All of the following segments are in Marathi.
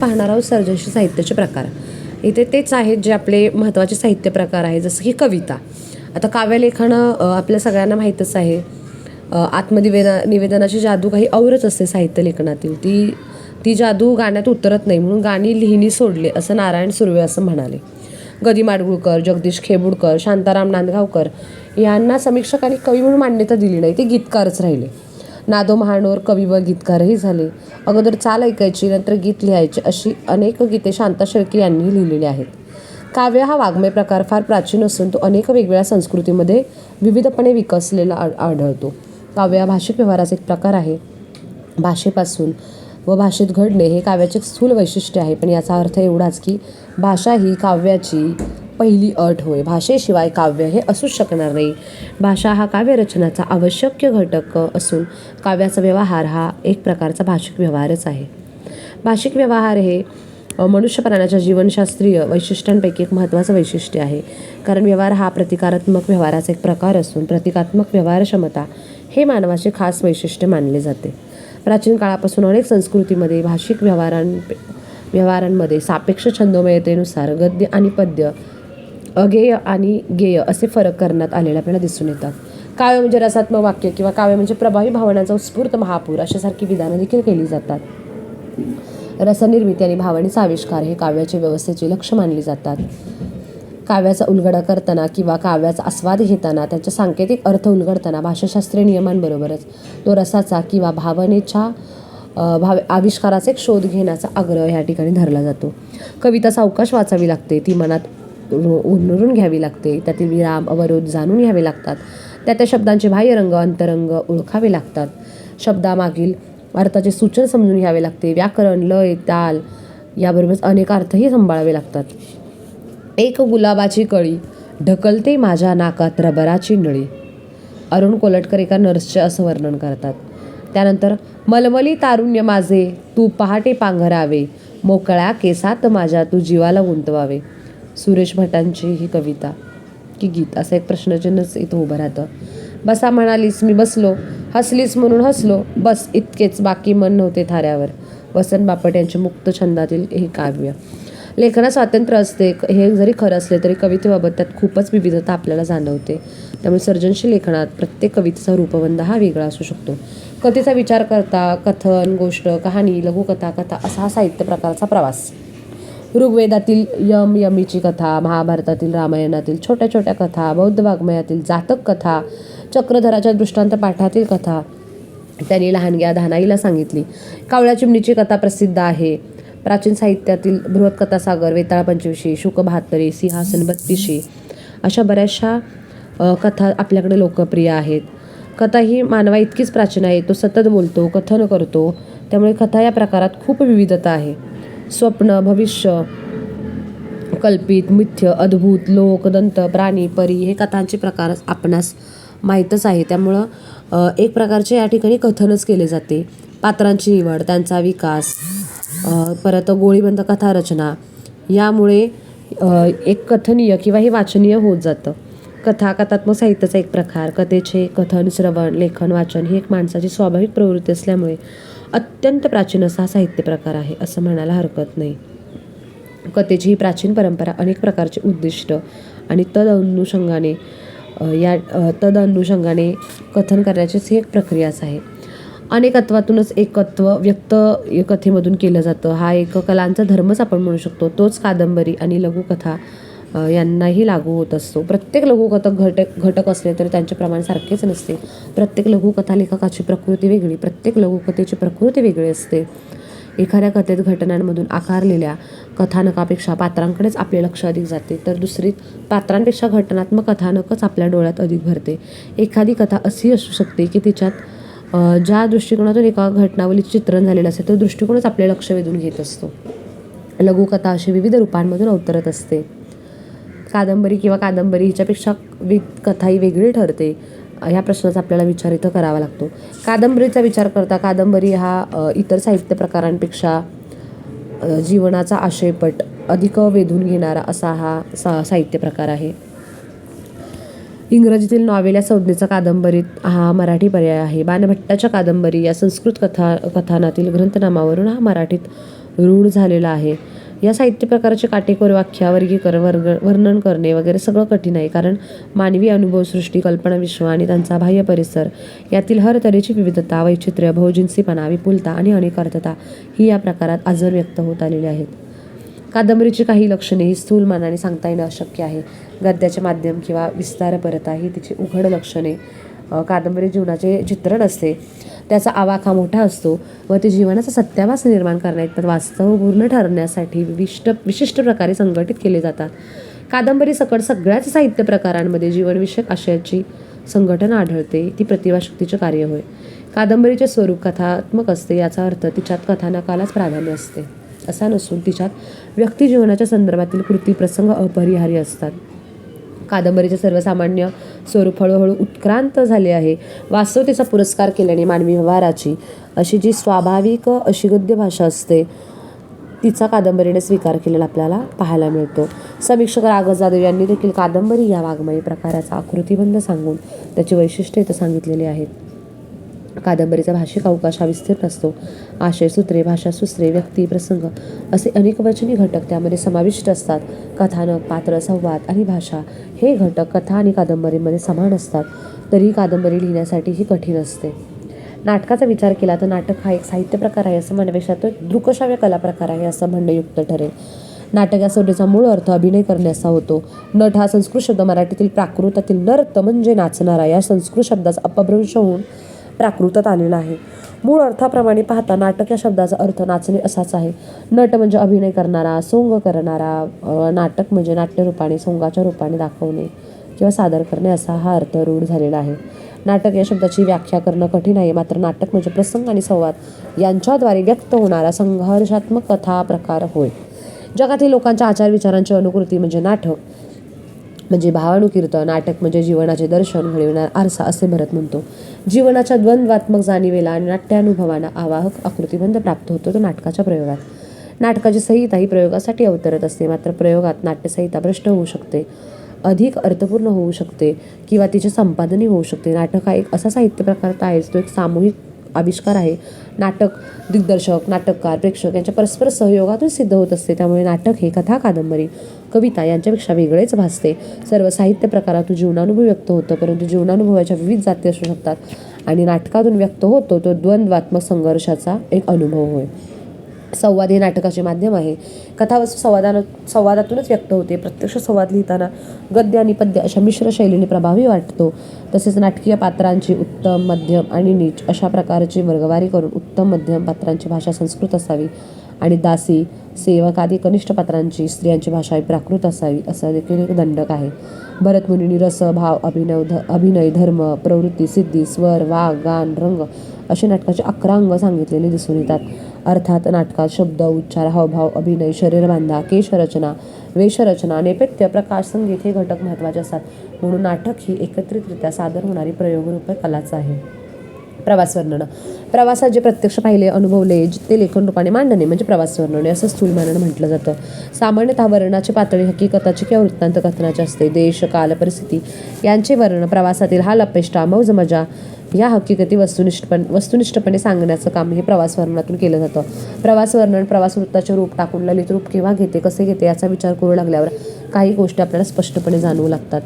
पाहणार आहोत सर्जनशील साहित्याचे प्रकार. इथे तेच आहेत जे आपले महत्त्वाचे साहित्य प्रकार आहे जसं की कविता. आता काव्यलेखन आपल्या सगळ्यांना माहीतच आहे. आत्मनिवेदा आत्मनिवेदना निवेदनाची जादू काही औरच असते साहित्य लेखनातील. ती ती जादू गाण्यात उतरत नाही म्हणून गाणी लिहिणी सोडले असं नारायण सुर्वे असं म्हणाले. गदी माडगुळकर जगदीश खेबुडकर शांताराम नांदगावकर यांना समीक्षकांनी कवी म्हणून मान्यता दिली नाही ते गीतकारच राहिले. नादो महानोर कवी व गीतकारही झाले. अगोदर चाल ऐकायची नंतर गीत लिहायचे अशी अनेक गीते शांता शेळके यांनी लिहिलेली आहेत. काव्य हा वाङ्मय प्रकार फार प्राचीन असून तो अनेक वेगवेगळ्या संस्कृतीमध्ये विविधपणे विकसलेला आढळतो. काव्य हा भाषिक व्यवहाराचा एक प्रकार आहे. भाषेपासून व भाषेत घडणे हे काव्याचे स्थूल वैशिष्ट्य आहे. पण याचा अर्थ एवढाच की भाषा ही काव्याची पहिली अट होय. भाषेशिवाय काव्य हे असूच शकणार नाही. भाषा हा काव्यरचनाचा आवश्यक घटक असून काव्याचा व्यवहार हा एक प्रकारचा भाषिक व्यवहारच आहे. भाषिक व्यवहार हे मनुष्यप्राण्याच्या मनुष्य प्राण्याच्या जीवनशास्त्रीय वैशिष्ट्यांपैकी एक महत्त्वाचं वैशिष्ट्य आहे. कारण व्यवहार हा प्रतिकारात्मक व्यवहाराचा एक प्रकार असून प्रतिकात्मक व्यवहार क्षमता हे मानवाचे खास वैशिष्ट्य मानले जाते. प्राचीन काळापासून अनेक संस्कृतीमध्ये भाषिक व्यवहारां व्यवहारांमध्ये सापेक्ष छंदोमयतेनुसार गद्य आणि पद्य अगेय आणि गेय असे फरक करण्यात आलेले आपल्याला दिसून येतात. काव्य म्हणजे रसात्मक वाक्य किंवा काव्य म्हणजे प्रभावी भावनांचा उत्स्फूर्त महापूर अशासारखी विधानं देखील केली जातात. रसनिर्मिती आणि भावनेचा आविष्कार हे काव्याच्या व्यवस्थेचे लक्ष मानले जातात. काव्याचा उलगडा करताना किंवा काव्याचा आस्वाद घेताना त्याचा सांकेतिक अर्थ उलगडताना भाषाशास्त्रीय नियमांबरोबरच तो रसाचा किंवा भावनेच्या भाव आविष्काराचा एक शोध घेण्याचा आग्रह ह्या ठिकाणी धरला जातो. कविता सावकाश वाचावी लागते. ती मनात उन्हरून उनरून घ्यावी लागते. त्यातील विराम अवरोध जाणून घ्यावे लागतात. त्या त्या शब्दांचे बाह्यरंग अंतरंग ओळखावे लागतात. शब्दामागील अर्थाचे सूचन समजून घ्यावे लागते. व्याकरण लय ताल याबरोबरच अनेक अर्थही सांभाळावे लागतात. एक गुलाबाची कळी ढकलते माझ्या नाकात रबराची नळी. अरुण कोलटकर एका नर्सचे असं वर्णन करतात. त्यानंतर मलमली तारुण्य माझे तू पहाटे पांघरावे मोकळ्या केसात माझ्या तू जीवाला गुंतवावे. सुरेश भटांची ही कविता की गीत असा एक प्रश्नचिन्हच इथं उभं राहतं. बसा म्हणालीस मी बसलो. हसलीस म्हणून हसलो. बस इतकेच. बाकी मन नव्हते थाऱ्यावर. वसंत बापट यांचे मुक्त छंदातील हे काव्य. लेखनात स्वातंत्र्य असते. हे जरी खरं असले तरी कवितेबाबत त्यात खूपच विविधता आपल्याला जाणवते. त्यामुळे सर्जनशील लेखनात प्रत्येक कवितेचा रूपबंध हा वेगळा असू शकतो. कथेचा विचार करता कथन गोष्ट कहाणी लघुकथा कथा असा हा साहित्य प्रकारचा प्रवास. ऋग्वेदातील यम यमीची कथा महाभारतातील रामायणातील छोट्या छोट्या कथा बौद्ध वाङ्मयातील जातक कथा चक्रधराच्या दृष्टांत पाठातील कथा त्यांनी लहानग्या धानाईला सांगितली. कावळ्या चिमणीची कथा प्रसिद्ध आहे. प्राचीन साहित्यातील बृहत्कथासागर वेताळ पंचविशी शुक बहात्तरी सिंहासन बत्तीशी अशा बऱ्याचशा कथा आपल्याकडे लोकप्रिय आहेत. कथा ही मानवा इतकीच प्राचीन आहे तो सतत बोलतो कथन करतो त्यामुळे कथा या प्रकारात खूप विविधता आहे. स्वप्न भविष्य कल्पित मिथ्य अद्भुत लोक दंत प्राणी परी हे कथांचे प्रकार आपणास माहीतच आहे. त्यामुळं एक प्रकारचे या ठिकाणी कथनच केले जाते. पात्रांची निवड त्यांचा विकास परत गोळीबंद कथा रचना यामुळे एक कथनीय किंवा हे वाचनीय होत जातं. कथा कथात्मक साहित्याचा एक प्रकार कथेचे कथन श्रवण लेखन वाचन ही एक माणसाची स्वाभाविक प्रवृत्ती असल्यामुळे अत्यंत प्राचीन असा हा साहित्य प्रकार आहे असं म्हणायला हरकत नाही. कथेची ही प्राचीन परंपरा अनेक प्रकारचे उद्दिष्ट आणि तद अनुषंगाने या तद अनुषंगाने कथन करण्याचीच ही एक प्रक्रियाच आहे. अनेकत्वातूनच एकत्व व्यक्त या कथेमधून केलं जातं. हा एक कलांचा धर्मच आपण म्हणू शकतो. तोच कादंबरी आणि लघुकथा यांनाही लागू होत असतो. प्रत्येक लघुकथक घटक घटक असले तरी त्यांचे प्रमाण सारखेच नसते. प्रत्येक लघुकथा लेखकाची प्रकृती वेगळी प्रत्येक लघुकथेची प्रकृती वेगळी असते. एखाद्या कथेत घटनांमधून आकारलेल्या कथानकापेक्षा पात्रांकडेच आपले लक्ष अधिक जाते तर दुसरी पात्रांपेक्षा घटनात्मक कथानकच आपल्या डोळ्यात अधिक भरते. एखादी कथा अशी असू शकते की तिच्यात ज्या दृष्टिकोनातून एका घटनावलीचे चित्रण झालेलं असते तो दृष्टिकोनच आपले लक्ष वेधून घेत असतो. लघुकथा अशी विविध रूपांमधून अवतरत असते. कादंबरी किंवा कादंबरी हिच्यापेक्षा वि कथा ही वेगळी ठरते ह्या प्रश्नाचा आपल्याला विचार इथं करावा लागतो. कादंबरीचा विचार करता कादंबरी हा इतर साहित्य प्रकारांपेक्षा जीवनाचा आशयपट अधिक वेधून घेणारा असा हा सा साहित्य प्रकार आहे. इंग्रजीतील नॉवेल या संज्ञेचा कादंबरीत हा मराठी पर्याय आहे. बाणभट्टाच्या कादंबरी या संस्कृत कथा कथानातील ग्रंथनामावरून हा मराठीत रूढ झालेला आहे. या साहित्य प्रकाराचे काटेकोर व्याख्या वर्गीकरण वर्ग वर्णन करणे वगैरे सगळं कठीण आहे. कारण मानवी अनुभव सृष्टी कल्पना विश्व आणि त्यांचा बाह्य परिसर यातील हर तऱ्हेची विविधता वैचित्र्य बहुजिन्सीपणा विपुलता आणि अनेकार्थता ही या प्रकारात आजवर व्यक्त होत आलेली आहेत. कादंबरीची काही लक्षणे ही स्थूल मानाने सांगता येणं अशक्य आहे. गद्याचे माध्यम किंवा विस्तारपरता ही तिची उघड लक्षणे कादंबरी जीवनाचे चित्रण असते. त्याचा आवाका मोठा असतो व ते जीवनाचा सत्याभास निर्माण करण्यात वास्तवपूर्ण ठरण्यासाठी विशिष्ट विशिष्ट प्रकारे संघटित केले जातात. कादंबरी सकट सगळ्याच साहित्य प्रकारांमध्ये जीवनविषयक आशयाची संघटना आढळते. ती प्रतिभाशक्तीचे कार्य होय. कादंबरीचे स्वरूप कथात्मक असते याचा अर्थ तिच्यात कथानकालाच प्राधान्य असते. असा नसून तिच्यात व्यक्तिजीवनाच्या संदर्भातील कृती प्रसंग अपरिहार्य असतात. कादंबरीचे सर्वसामान्य स्वरूप हळूहळू उत्क्रांत झाले आहे. वास्तवतेचा पुरस्कार केल्याने मानवी व्यवहाराची अशी जी स्वाभाविक अशी गद्य भाषा असते तिचा कादंबरीने स्वीकार केलेला आपल्याला पाहायला मिळतो. समीक्षक राघव जाधव यांनी देखील कादंबरी या वाङ्मयी प्रकाराचा आकृतीबंध सांगून त्याची वैशिष्ट्ये इथं सांगितलेली आहेत. कादंबरीचा भाषिक अवकाश हा विस्तीर्ण असतो आशय सूत्रे भाषा सुस्त्रे व्यक्ती प्रसंग असे अनेक वचनी घटक त्यामध्ये समाविष्ट असतात. कथानक पात्र संवाद आणि भाषा हे घटक कथा आणि कादंबरीमध्ये समान असतात. तरीही कादंबरी लिहिण्यासाठी ही कठीण असते. नाटकाचा विचार केला तर नाटक हा एक साहित्य प्रकार आहे असं म्हणण्यापेक्षा तो दृकश्राव्य कला प्रकार आहे असं म्हणणं युक्त ठरेल. नाटक या शब्दाचा मूळ अर्थ अभिनय करण्याचा होतो. नट हा संस्कृत शब्द मराठीतील प्राकृतातील नर्त म्हणजे नाचणारा. या संस्कृत शब्दाचा अपभ्रंश होऊन प्राकृतात आलेला आहे. मूळ अर्थाप्रमाणे पाहता नाटक या शब्दाचा अर्थ नाचणे असाच आहे. नट म्हणजे अभिनय करणारा सोंग करणारा नाटक म्हणजे नाट्यरूपाने सोंगाच्या रूपाने दाखवणे किंवा सादर करणे असा हा अर्थ रूढ झालेला आहे. नाटक या शब्दाची व्याख्या करणं कठीण आहे मात्र नाटक म्हणजे प्रसंग आणि संवाद यांच्याद्वारे व्यक्त होणारा संघर्षात्मक कथा प्रकार होय. जगातील लोकांच्या आचार विचारांची अनुकृती म्हणजे नाटक. म्हणजे भावानुकीर्तन नाटक म्हणजे जीवनाचे दर्शन घडविणार आरसा असे भरत म्हणतो. जीवनाच्या द्वंद्वात्मक जाणीवेला आणि नाट्यानुभवांना आवाहक आकृतीबंध प्राप्त होतो तो नाटकाच्या प्रयोगात. नाटकाची संहिता ही प्रयोगासाठी अवतरत असते मात्र प्रयोगात नाट्यसंहिता भ्रष्ट होऊ शकते अधिक अर्थपूर्ण होऊ शकते किंवा तिचे संपादनही होऊ शकते. नाटक हा एक असा साहित्य प्रकार आहे आहेच तो एक सामूहिक आविष्कार आहे. नाटक दिग्दर्शक नाटककार प्रेक्षक यांच्या परस्पर सहयोगातून सिद्ध होत असते. त्यामुळे नाटक हे कथा कादंबरी कविता यांच्यापेक्षा वेगळेच भासते. सर्व साहित्य प्रकारातून जीवनानुभव व्यक्त होतं परंतु जीवनानुभवाच्या विविध जाती असू शकतात. आणि नाटकातून व्यक्त होतो तो द्वंद्वात्मक संघर्षाचा एक अनुभव होय. संवाद हे नाटकाचे माध्यम आहे. कथावस्तू संवादानं संवादातूनच व्यक्त होते. प्रत्यक्ष संवाद लिहिताना गद्य आणि पद्य अशा मिश्र शैलीने प्रभावी वाटतो. तसेच नाटकीय पात्रांची उत्तम मध्यम आणि नीच अशा प्रकारची वर्गवारी करून उत्तम मध्यम पात्रांची भाषा संस्कृत असावी आणि दासी सेवक आदी कनिष्ठ पात्रांची स्त्रियांची भाषा ही प्राकृत असावी असं देखील एक दंडक आहे. भरतमुनी रस भाव अभिनव ध अभिनय धर्म प्रवृत्ती सिद्धी स्वर वाघ गान रंग असे नाटकाचे अकरा अंग सांगितलेले दिसून येतात. अर्थात नाटकात शब्द उच्चार हावभाव अभिनय शरीरबांधा केशरचना वेशरचना नेपथ्य प्रकाश संगीत हे घटक महत्त्वाचे असतात. म्हणून नाटक ही एकत्रितरित्या सादर होणारी प्रयोगरूप कलाच आहे. प्रवास वर्णन. प्रवासात जे प्रत्यक्ष पाहिले अनुभवले ते लेखन रूपाने मांडणे म्हणजे प्रवास वर्णने. असं स्थूल मानन म्हटलं जातं. सामान्यतः वर्णाची पातळी हकीकताची किंवा वृत्तांत कथनाची असते. देश काल परिस्थिती यांचे वर्णन प्रवासातील हाल अपेष्टा मौज मजा या हकीकती वस्तुनिष्ठपण वस्तुनिष्ठपणे सांगण्याचं काम हे प्रवास वर्णनातून केलं जातं. प्रवास वर्णन प्रवास वृत्ताचे रूप टाकून ललित रूप केव्हा घेते कसे घेते याचा विचार करू लागल्यावर काही गोष्टी आपल्याला स्पष्टपणे जाणवू लागतात.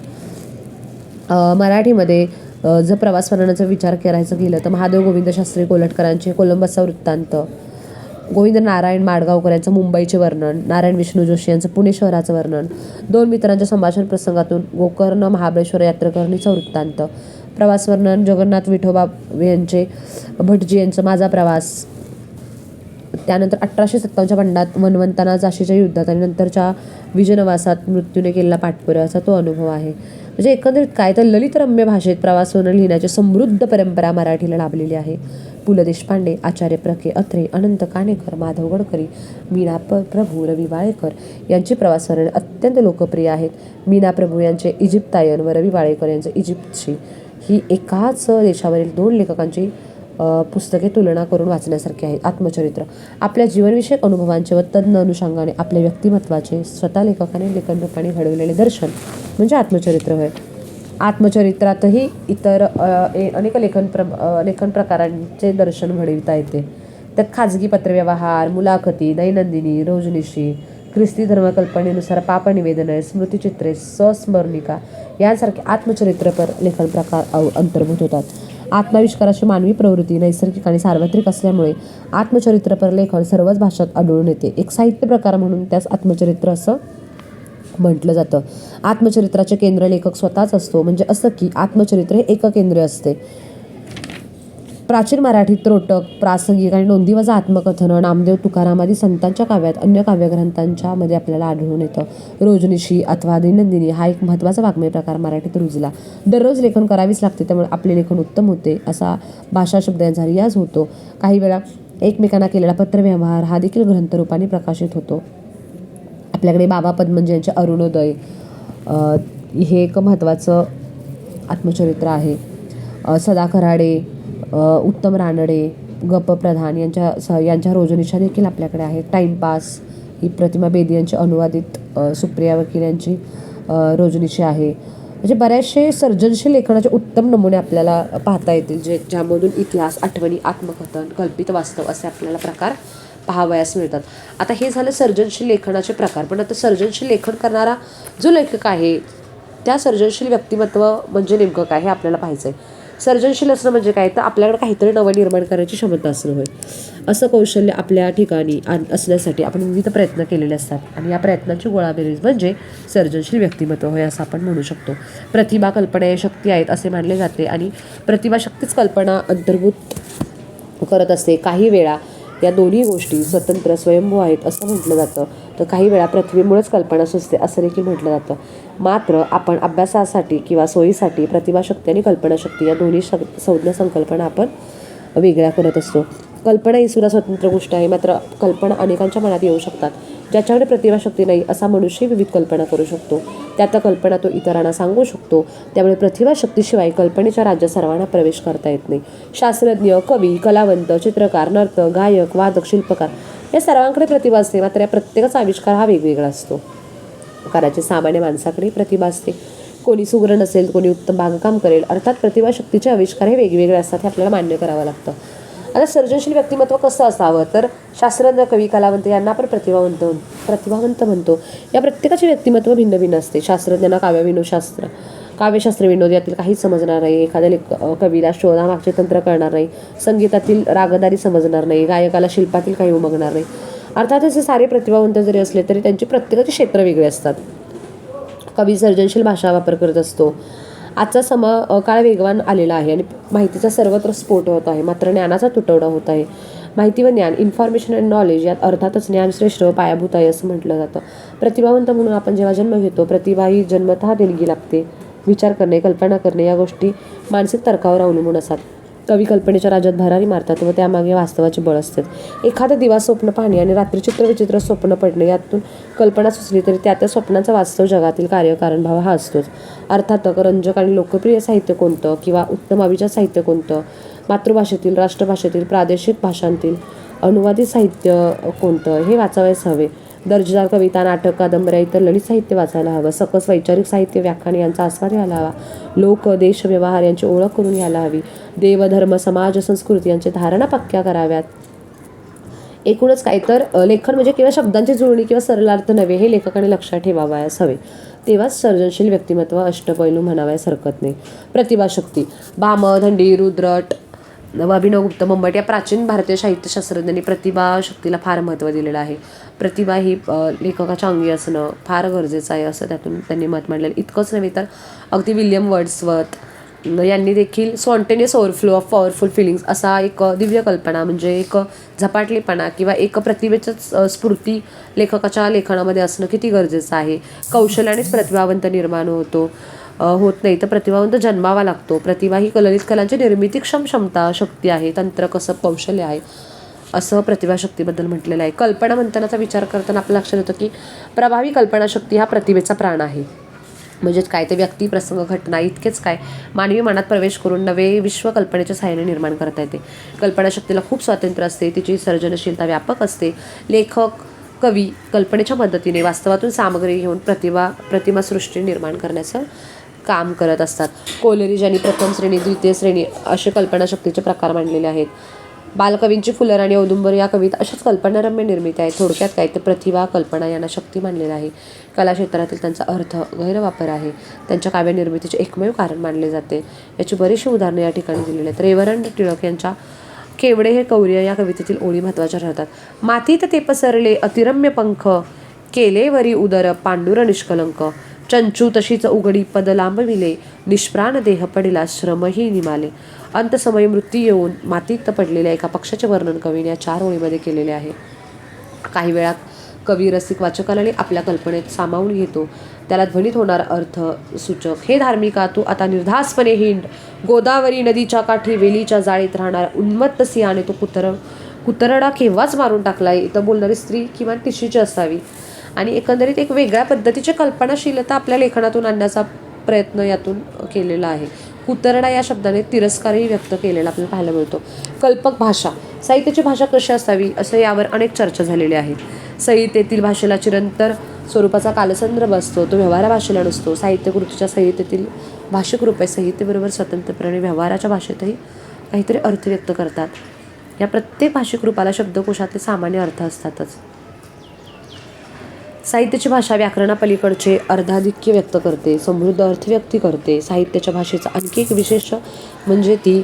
मराठीमध्ये जर प्रवास वर्णनाचा विचार करायचं गेलं तर महादेव गोविंद शास्त्री कोलटकरांचे कोलंबसचा वृत्तांत गोविंद नारायण माडगावकर यांचं मुंबईचे वर्णन नारायण विष्णू जोशी यांचं पुणे शहराचं वर्णन दोन मित्रांच्या संभाषण प्रसंगातून गोकर्ण महाबळेश्वर यात्रेकरणीचा वृत्तांत प्रवास वर्णन जगन्नाथ विठोबा यांचे भटजी यांचं माझा प्रवास. त्यानंतर अठराशे सत्तावन्नच्या बंडात वनवंताना झाशीच्या युद्धात आणि नंतरच्या विजनवासात मृत्यूने केलेला पाठपुरा असा तो अनुभव आहे. म्हणजे एकंदरीत काय तर ललितरम्य भाषेत प्रवास वर्णन लिहिण्याची समृद्ध परंपरा मराठीला लाभलेली आहे. पु. ल. देशपांडे आचार्य प्रके अत्रे अनंत काणेकर माधव गडकरी मीना प प्रभू रवी वाळेकर यांची प्रवास वर्णन अत्यंत लोकप्रिय आहेत. मीना प्रभू यांचे इजिप्तायन व रवी वाळेकर यांचे इजिप्तशी ही एकाच देशावरील दोन लेखकांची पुस्तके तुलना करून वाचण्यासारखी आहेत आत्मचरित्र. आपल्या जीवनविषयक अनुभवांचे व तज्ञ अनुषंगाने आपल्या व्यक्तिमत्वाचे स्वतः लेखकाने लेखन रूपाने घडवलेले दर्शन म्हणजे आत्मचरित्र होय. आत्मचरित्रातही इतर ए- अनेक लेखन प्र लेखन प्रकारांचे दर्शन घडविता येते. त्यात खाजगी पत्रव्यवहार मुलाखती दैनंदिनी रोजनिशी ख्रिस्ती धर्मकल्पनेनुसार पापनिवेदने स्मृतिचित्रे सस्मरणिका यांसारखे आत्मचरित्रपर लेखन प्रकार अव- अंतर्भूत होतात. आत्माविष्काराची मानवी प्रवृत्ती नैसर्गिक आणि सार्वत्रिक असल्यामुळे आत्मचरित्रपर लेखन सर्वच भाषात आढळून येते. एक साहित्य प्रकार म्हणून त्यास आत्मचरित्र असं म्हटलं जातं. आत्मचरित्राचे केंद्र लेखक स्वतःच असतो. म्हणजे असं की आत्मचरित्र हे एककेंद्रीय असते. प्राचीन मराठीत त्रोटक प्रासंगिक आणि नोंदीवजा आत्मकथन नामदेव तुकाराम आदी संतांच्या काव्यात अन्य काव्यग्रंथांच्या मध्ये आपल्याला आढळून येतं. रोजनिशी अथवा दैनंदिनी हा एक महत्त्वाचा वाङ्मय प्रकार मराठीत रुजला. दररोज लेखन करावीच लागते त्यामुळे आपले लेखन उत्तम होते असा भाषा शब्द यांचा रियाज होतो. काही वेळा एकमेकांना केलेला पत्रव्यवहार हा देखील ग्रंथरूपाने प्रकाशित होतो. आपल्याकडे बाबा पद्मंज यांचे अरुणोदय हे एक महत्त्वाचं आत्मचरित्र आहे. सदा खराडे उत्तम रानडे गप प्रधान यांच्या स यांच्या रोजनिशा देखील आपल्याकडे आहेत. टाईमपास ही प्रतिमा बेदी यांची अनुवादित सुप्रिया वकील यांची अ, रोजनिशी आहे. म्हणजे बऱ्याचशे सर्जनशील लेखनाचे उत्तम नमुने आपल्याला पाहता येतील जे ज्यामधून इतिहास आठवणी आत्मकथन कल्पित वास्तव असे आपल्याला प्रकार पाहावयास मिळतात. आता हे झालं सर्जनशील लेखनाचे प्रकार. पण आता सर्जनशील लेखन करणारा जो लेखक आहे त्या सर्जनशील व्यक्तिमत्व म्हणजे नेमकं काय हे आपल्याला पाहायचं आहे सर्जनशील असणं म्हणजे काय? तर आपल्याकडे काहीतरी नवं निर्माण करायची क्षमता असणं होय. असं कौशल्य आपल्या ठिकाणी असण्यासाठी आपण विविध प्रयत्न केलेले असतात. आणि या प्रयत्नांची गोळाबेरीज म्हणजे सर्जनशील व्यक्तिमत्व होय असं आपण म्हणू शकतो. प्रतिभा कल्पना या शक्ती आहेत असे मानले जाते. आणि प्रतिभाशक्तीच कल्पना अंतर्भूत करत असते. काही वेळा या दोन्ही गोष्टी स्वतंत्र स्वयंभू आहेत असं म्हटलं जातं. तर काही वेळा पृथ्वीमुळेच कल्पना सुचते असं देखील म्हटलं जातं. मात्र आपण अभ्यासासाठी किंवा सोयीसाठी प्रतिभाशक्ती आणि कल्पनाशक्ती या दोन्ही शक संज्ञा संकल्पना आपण वेगळ्या करत असतो. कल्पना ही सुद्धा स्वतंत्र गोष्ट आहे. मात्र कल्पना अनेकांच्या मनात येऊ शकतात. ज्याच्याकडे प्रतिभाशक्ती नाही असा मनुष्य विविध कल्पना करू शकतो. त्यात कल्पना तो इतरांना सांगू शकतो. त्यामुळे प्रतिभाशक्तीशिवाय कल्पनेच्या राज्यात सर्वांना प्रवेश करता येत नाही. शास्त्रज्ञ कवी कलावंत चित्रकार नर्त गायक वादक शिल्पकार या सर्वांकडे प्रतिभा असते. मात्र या प्रत्येकाचा आविष्कार हा वेगवेगळा असतो. कराचे सामान्य माणसाकडे प्रतिभा असते. कोणी सुगरण असेल कोणी उत्तम बागकाम करेल अर्थात प्रतिभाशक्तीचे आविष्कार हे वेगवेगळे असतात हे आपल्याला मान्य करावं लागतं. आता सर्जनशील व्यक्तिमत्व कसं असावं? तर शास्त्रज्ञ कवी कलावंत यांना आपण प्रतिभावंत प्रतिभावंत म्हणतो. या प्रत्येकाचे व्यक्तिमत्व भिन्न भिन्न असते. शास्त्रज्ञांना काव्यविनोशास्त्र काव्यशास्त्र विनोद यातील काहीच समजणार नाही. एखाद्या लेख कवीला शोधामागचे तंत्र कळणार नाही. संगीतातील रागदारी समजणार नाही. गायकाला शिल्पातील काही उमगणार नाही. अर्थात असे सारे प्रतिभावंत जरी असले तरी त्यांची प्रत्येकाचे क्षेत्र वेगळे असतात. कवी सर्जनशील भाषा वापर करत असतो. आजचा सम काळ वेगवान आलेला आहे आणि माहितीचा सर्वत्र स्फोट होत आहे. मात्र ज्ञानाचा तुटवडा होत आहे. माहिती व ज्ञान इन्फॉर्मेशन अँड नॉलेज यात अर्थातच ज्ञान श्रेष्ठ व पायाभूत आहे असं म्हटलं जातं. प्रतिभावंत म्हणून आपण जेव्हा जन्म घेतो प्रतिभा ही जन्मतः देणगी लागते. विचार करणे कल्पना करणे या गोष्टी मानसिक तर्कावर अवलंबून असतात. कवी कल्पनेच्या राज्यात भरारी मारतात व त्यामागे वास्तवाचे बळ असतात एखादं दिवा स्वप्न पाहणे आणि रात्री चित्रविचित्र स्वप्न पडणे यातून कल्पना सुचली तरी त्या त्या स्वप्नाचा वास्तव जगातील कार्यकारणभाव हा असतोच. अर्थात रंजक आणि लोकप्रिय साहित्य कोणतं किंवा उत्तम अभिजात साहित्य कोणतं? मातृभाषेतील राष्ट्रभाषेतील प्रादेशिक भाषांतील अनुवादित साहित्य कोणतं? हे वाचावयास हवे. दर्जेदार कविता नाटक कादंबऱ्या इतर ललित साहित्य वाचायला हवं. सकस वैचारिक साहित्य व्याख्यान यांचा आस्वाद घ्यायला हवा. लोक देश व्यवहार यांची ओळख करून घ्यायला हवी. देवधर्म समाज संस्कृती यांच्या धारणा पक्क्या कराव्यात. एकूणच काय तर लेखन म्हणजे केवळ शब्दांची जुळणी किंवा सरलार्थ नव्हे हे लेखकाने लक्षात ठेवावयास हवे. तेव्हाच सर्जनशील व्यक्तिमत्व अष्टपैलू म्हणावयास हरकत नाही. प्रतिभाशक्ती बाम धंडी रुद्रट अभिनव गुप्त मंबट या प्राचीन भारतीय साहित्यशास्त्रज्ञांनी प्रतिभा शक्तीला फार महत्त्व दिलेलं आहे. प्रतिभा ही लेखकाच्या अंगी असणं फार गरजेचं आहे असं त्यातून त्यांनी मत मांडलेलं. इतकंच नव्हे तर अगदी विल्यम वर्ड्सवर्थ यांनी देखील spontaneous overflow of powerful feelings असा एक दिव्य कल्पना म्हणजे एक झपाटलेपणा किंवा एक प्रतिभेचंच स्फूर्ती लेखकाच्या लेखनामध्ये असणं किती गरजेचं आहे. कौशल्यानेच प्रतिभावंत निर्माण होतो. होत नाही. तर प्रतिभावंत जन्मावा लागतो. प्रतिभा ही कललित कलांची निर्मितीक्षम क्षमता शक्ती आहे. तंत्र कसं कौशल्य आहे असं प्रतिभाशक्तीबद्दल म्हटलेलं आहे. कल्पना मंथनाचा विचार करताना आपल्या लक्षात येतं की प्रभावी कल्पनाशक्ती हा प्रतिभेचा प्राण आहे. म्हणजेच काय ते व्यक्ती प्रसंग घटना इतकेच काय? मानवी मनात प्रवेश करून नवे विश्व कल्पनेच्या सहाय्याने निर्माण करता येते. कल्पनाशक्तीला खूप स्वातंत्र्य असते. तिची सर्जनशीलता व्यापक असते. लेखक कवी कल्पनेच्या मदतीने वास्तवातून सामग्री घेऊन प्रतिभा प्रतिमासृष्टी निर्माण करण्याचं काम करत असतात. कोलेरिज यांनी प्रथम श्रेणी द्वितीय श्रेणी असे कल्पनाशक्तीचे प्रकार मांडलेले आहेत. बालकवींची फुलर आणि औदुंबर या कविता अशाच कल्पनारम्य निर्मिती आहेत. थोडक्यात काय तर प्रतिभा कल्पना यांना शक्ती मानलेला आहे. कला क्षेत्रातील त्यांचा अर्थ गैरवापर आहे. त्यांच्या काव्यनिर्मितीचे एकमेव कारण मानले जाते. याची बरीचशी उदाहरणं या ठिकाणी दिलेली आहेत. रेवरंड टिळक यांच्या केवडे हे कौर्य या कवितेतील ओळी महत्त्वाच्या ठरतात. मातीत ते पसरले अतिरम्य पंख केले वरी उदर पांडुर निष्कलंक चंचू तशीच उघडी पद लांबविले. निष्प्राण देह पडिला श्रमही निमाले. अंतसमयी मृत्यू येऊन मातीत पडलेल्या एका पक्षाचे वर्णन कवीने या चार ओळीमध्ये केलेले आहे. काही वेळा कवी रसिक वाचकाला आपल्या कल्पनेत सामावून घेतो. त्याला ध्वनित होणारा अर्थ सूचक हे धार्मिका तू आता निर्धासपणे हिंड. गोदावरी नदीच्या काठी वेलीच्या जाळीत राहणारा उन्मत्त सिंहाने तो कुतर कुतरडा केव्हाच मारून टाकलाय इथं बोलणारी स्त्री किंवा तिशीची असावी. आणि एकंदरीत एक वेगळ्या पद्धतीची कल्पनाशीलता आपल्या लेखनातून आणण्याचा प्रयत्न यातून केलेला आहे. कुतरडा या शब्दाने तिरस्कारही व्यक्त केलेला आपल्याला पाहायला मिळतो. कल्पक भाषा साहित्याची भाषा कशी असावी असं यावर अनेक चर्चा झालेल्या आहेत. संहितेतील भाषेला चिरंतर स्वरूपाचा कालसंदर्भ असतो तो व्यवहारा भाषेला नसतो. साहित्यकृतीच्या संहितेतील भाषिक रूपे संहितेबरोबर स्वतंत्रपणे व्यवहाराच्या भाषेतही काहीतरी अर्थ व्यक्त करतात. या प्रत्येक भाषिक रूपाला शब्दकोशातले सामान्य अर्थ असतातच. साहित्याची भाषा व्याकरणापलीकडचे अर्धाधिक्य व्यक्त करते समृद्ध अर्थव्यक्ती करते. साहित्याच्या भाषेचा आणखी एक विशेष म्हणजे ती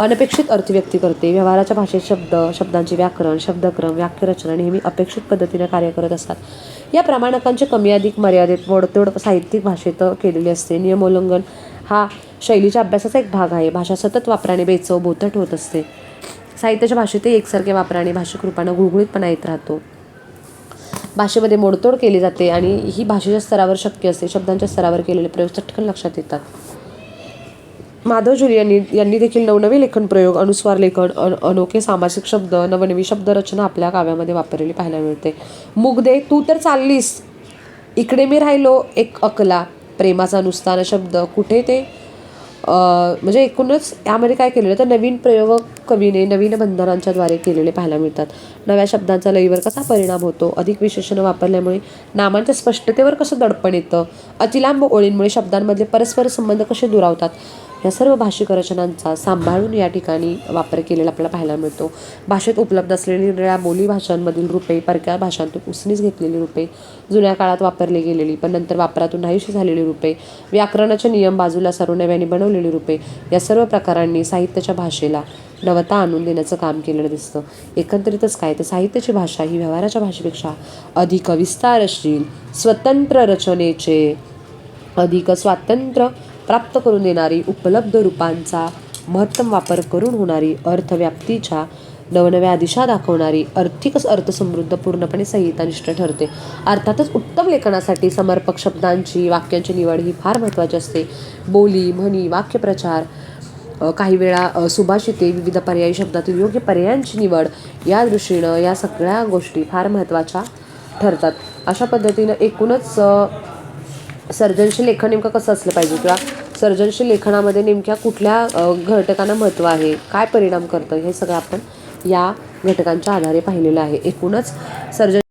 अनपेक्षित अर्थव्यक्ती करते. व्यवहाराच्या भाषेत शब्द शब्दांचे व्याकरण शब्दक्रम वाक्यरचना नेहमी अपेक्षित पद्धतीने कार्य करत असतात. या प्रमाणकांचे कमी अधिक मर्यादित वडतोड साहित्यिक भाषेत केलेली असते. नियमोल्लंघन हा शैलीच्या अभ्यासाचा एक भाग आहे. भाषा सतत वापराने बेचव बोथट होत असते. साहित्याच्या भाषेतही एकसारखे वापराने भाषिक रूपानं गुळगुळीतपणा येत राहतो. भाषेमध्ये मोडतोड केली जाते आणि ही भाषेच्या स्तरावर शक्य असते शब्दांच्या स्तरावर केलेले प्रयोग चटकन लक्षात येतात. माधव जुली यांनी यांनी देखील नवनवे लेखन प्रयोग अनुस्वार लेखन अन अनोखे सामासिक शब्द नवनवी शब्दरचना आपल्या काव्यामध्ये वापरलेली पाहायला मिळते. मुगदे तू तर चाललीस. इकडे मी राहिलो एक अकला. प्रेमाचा नुसताना शब्द कुठे ते? म्हणजे एकूणच यामध्ये काय केलेलं तर नवीन प्रयोग कवीने नवीन बंधनांच्या द्वारे केलेले पाहायला मिळतात. नव्या शब्दांचा लईवर कसा परिणाम होतो? अधिक विशेषणं वापरल्यामुळे नामांच्या स्पष्टतेवर कसं दडपण येतं? अतिलांब ओळींमुळे शब्दांमधले परस्पर संबंध कसे दुरावतात? या सर्व भाषिक रचनांचा सांभाळून या ठिकाणी वापर केलेला आपल्याला पाहायला मिळतो. भाषेत उपलब्ध असलेली निळ्या बोली भाषांमधील रूपे परक्या भाषांतून उसनीच घेतलेली रूपे जुन्या काळात वापरली गेलेली पण नंतर वापरातून नाहीशी झालेली रूपे व्याकरणाचे नियम बाजूला सरुनव्याने नव्याने बनवलेली रूपे या सर्व प्रकारांनी साहित्याच्या भाषेला नवता आणून देण्याचं काम केलेलं दिसतं. एकंदरीतच काय? तर साहित्याची भाषा ही व्यवहाराच्या भाषेपेक्षा अधिक विस्तारशील स्वतंत्र रचनेचे अधिक स्वातंत्र्य प्राप्त करून देणारी उपलब्ध रूपांचा महत्तम वापर करून होणारी अर्थव्याप्तीच्या नवनव्या दिशा दाखवणारी आर्थिकच अर्थसमृद्ध पूर्णपणे संहितानिष्ठ ठरते. अर्थातच उत्तम लेखनासाठी समर्पक शब्दांची वाक्यांची निवड ही फार महत्त्वाची असते. बोली म्हणी वाक्यप्रचार काही वेळा सुभाषिते विविध पर्यायी शब्दातील योग्य पर्यायांची निवड या दृष्टीनं या सगळ्या गोष्टी फार महत्त्वाच्या ठरतात. अशा पद्धतीनं एकूणच सर्जनशील लेखन नेमकं कसं असलं पाहिजे? किंवा सर्जनशील लेखनामध्ये नेमक्या कुठल्या घटकांना महत्त्व आहे? काय परिणाम करतं? हे सगळं आपण या घटकांच्या आधारे पाहिलेलं आहे. एकूणच सर्जन